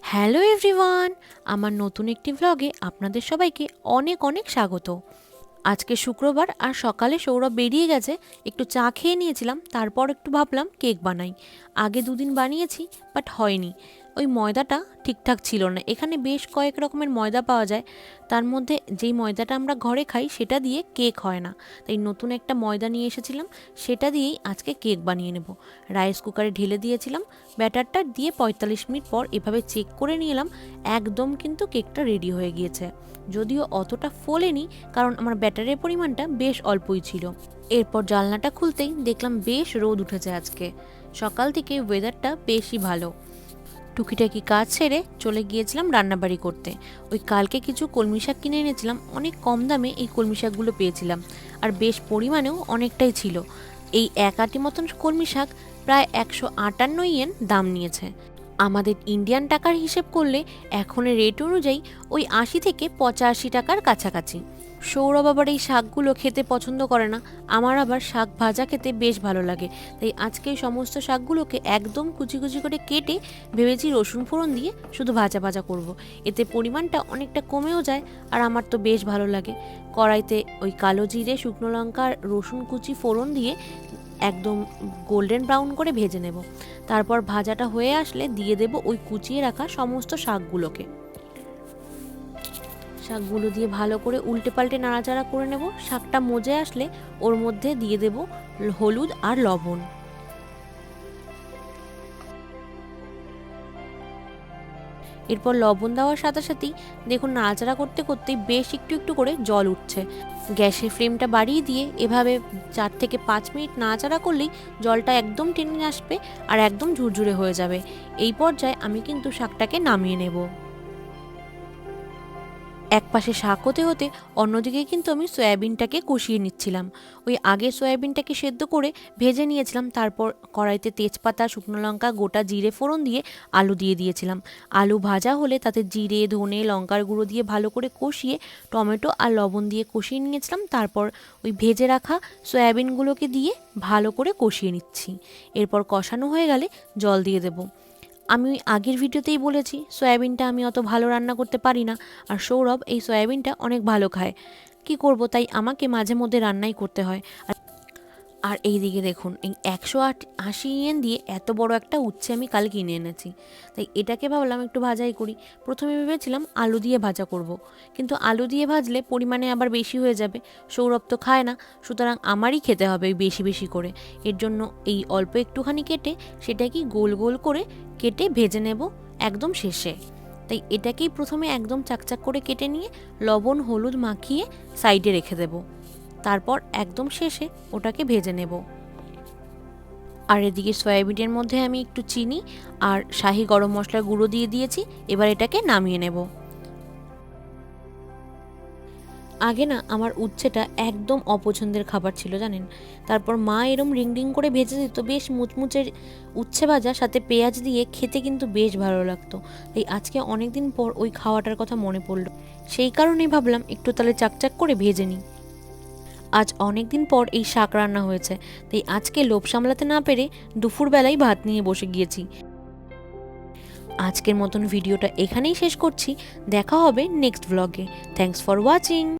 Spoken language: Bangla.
হ্যালো এভরিওয়ান, আমার নতুন একটি ভ্লগে আপনাদের সবাইকে অনেক অনেক স্বাগত। আজকে শুক্রবার আর সকালে সৌরভ বেরিয়ে গেছে, একটু চা খেয়ে নিয়েছিলাম, তারপর একটু ভাবলাম কেক বানাই। আগে দুদিন বানিয়েছি বাট হয়নি। ওই ময়দাটা ঠিকঠাক ছিল না। এখানে বেশ কয়েক রকমের ময়দা পাওয়া যায়। তার মধ্যে যেই ময়দাটা আমরা ঘরে খাই, সেটা দিয়ে কেক হয় না। তাই নতুন একটা ময়দা নিয়ে এসেছিলাম। সেটা দিয়েই আজকে কেক বানিয়ে নেব। রাইস কুকারে ঢেলে দিয়েছিলাম। ব্যাটারটা দিয়ে পঁয়তাল্লিশ মিনিট পর এভাবে চেক করে নিলাম, একদম কিন্তু কেকটা রেডি হয়ে গিয়েছে। যদিও অতটা ফোলেনি, কারণ আমার ব্যাটারের পরিমাণটা বেশ অল্পই ছিল। এরপর জানলাটা খুলতেই দেখলাম বেশ রোদ উঠেছে আজকে। সকাল থেকে ওয়েদারটা বেশই ভালো। টুকিটাকি কাজ সেরে চলে গিয়েছিলাম রান্নাবাড়ি করতে। ওই কালকে কিছু কলমি শাক কিনে এনেছিলাম, অনেক কম দামে এই কলমি শাকগুলো পেয়েছিলাম। আর বেশ পরিমাণেও অনেকটাই ছিল। এই এক আটি মতন কলমি শাক প্রায় একশো আটান্ন ইয়েন দাম নিয়েছে। আমাদের ইন্ডিয়ান টাকার হিসেব করলে এখনের রেট অনুযায়ী ওই আশি থেকে পঁচাশি টাকার কাছাকাছি। সৌরভ আবার এই শাকগুলো খেতে পছন্দ করে না। আমার আবার শাক ভাজা খেতে বেশ ভালো লাগে। তাই আজকে এই সমস্ত শাকগুলোকে একদম কুচি কুচি করে কেটে ভেবেছি রসুন ফোড়ন দিয়ে শুধু ভাজা ভাজা করব। এতে পরিমাণটা অনেকটা কমেও যায় আর আমার তো বেশ ভালো লাগে। কড়াইতে ওই কালো জিরে, শুকনো লঙ্কা রসুন কুচি ফোড়ন দিয়ে একদম গোল্ডেন ব্রাউন করে ভেজে নেব। তারপর ভাজাটা হয়ে আসলে দিয়ে দেব ওই কুচিয়ে রাখা সমস্ত শাকগুলোকে। শাকগুলো দিয়ে ভালো করে উল্টে পাল্টে নাড়াচাড়া করে নেব। শাকটা মজে আসলে ওর মধ্যে দিয়ে দেব হলুদ আর লবণ। এরপর লবণ দেওয়ার সাথে সাথেই দেখুন নাড়াচাড়া করতে করতেই বেশ একটু একটু করে জল উঠছে। গ্যাসের ফ্লেমটা বাড়িয়ে দিয়ে এভাবে চার থেকে পাঁচ মিনিট নাড়াচাড়া করলেই জলটা একদম টেনে আসবে আর একদম ঝুরঝুরে হয়ে যাবে। এই পর্যায়ে আমি কিন্তু শাকটাকে নামিয়ে নেব। এক পাশে শাক হতে হতে অন্যদিকে কিন্তু আমি সয়াবিনটাকে কষিয়ে নিচ্ছিলাম। ওই আগে সয়াবিনটাকে সেদ্ধ করে ভেজে নিয়েছিলাম, তারপর কড়াইতে তেজপাতা, শুকনো লঙ্কা, গোটা জিরে ফোড়ন দিয়ে আলু দিয়ে দিয়েছিলাম। আলু ভাজা হলে তাতে জিরে, ধনে, লঙ্কার গুঁড়ো দিয়ে ভালো করে কষিয়ে টমেটো আর লবণ দিয়ে কষিয়ে নিয়েছিলাম। তারপর ওই ভেজে রাখা সয়াবিনগুলোকে দিয়ে ভালো করে কষিয়ে নিচ্ছি। এরপর কষানো হয়ে গেলে জল দিয়ে দেবো। আমি আগের ভিডিওতেই বলেছি, সয়াবিনটা আমি অত ভালো রান্না করতে পারি না। আর সৌরভ এই সয়াবিনটা অনেক ভালো খায়। কি করব তাই আমাকে মাঝে মধ্যে রান্নাই করতে হয়। আর এই দিকে দেখুন, এই একশো আট আশি ইয়েন দিয়ে এত বড় একটা উচ্ছে আমি কাল কিনে এনেছি। তাই এটাকে ভাবলাম একটু ভাজাই করি। প্রথমে ভেবেছিলাম আলু দিয়ে ভাজা করব। কিন্তু আলু দিয়ে ভাজলে পরিমাণে আবার বেশি হয়ে যাবে। সৌরভ তো খায় না, সুতরাং আমারই খেতে হবে বেশি বেশি করে। এর জন্য এই অল্প একটুখানি কেটে সেটাকে গোল গোল করে কেটে ভেজে নেব একদম শেষে। তাই এটাকেই প্রথমে একদম চাকচাক করে কেটে নিয়ে লবণ, হলুদ মাখিয়ে সাইডে রেখে দেবো। তারপর একদম শেষে ওটাকে ভেজে নেব। আর এদিকে সয়াবিনের মধ্যে আমি একটু চিনি আর শাহি গরম মশলার গুঁড়ো দিয়ে দিয়েছি, এবার এটাকে নামিয়ে নেব। আগে না আমার উচ্ছেটা একদম অপছন্দের খাবার ছিল জানেন। তারপর মা এরম রিং রিং করে ভেজে দিত বেশ মুচমুচের উচ্ছে ভাজা, সাথে পেঁয়াজ দিয়ে খেতে কিন্তু বেশ ভালো লাগতো। তাই আজকে অনেক দিন পর ওই খাওয়াটার কথা মনে পড়ল। সেই কারণেই ভাবলাম একটু তাহলে চাকচাক করে ভেজে নিই। আজ অনেক দিন পর এই শাক রান্না হয়েছে। তাই আজকে লোভ সামলাতে না পেরে দুপুরবেলায় ভাত নিয়ে বসে গিয়েছি। আজকের মতন ভিডিওটা এখানেই শেষ করছি। দেখা হবে নেক্সট ব্লগে থ্যাংকস ফর ওয়াচিং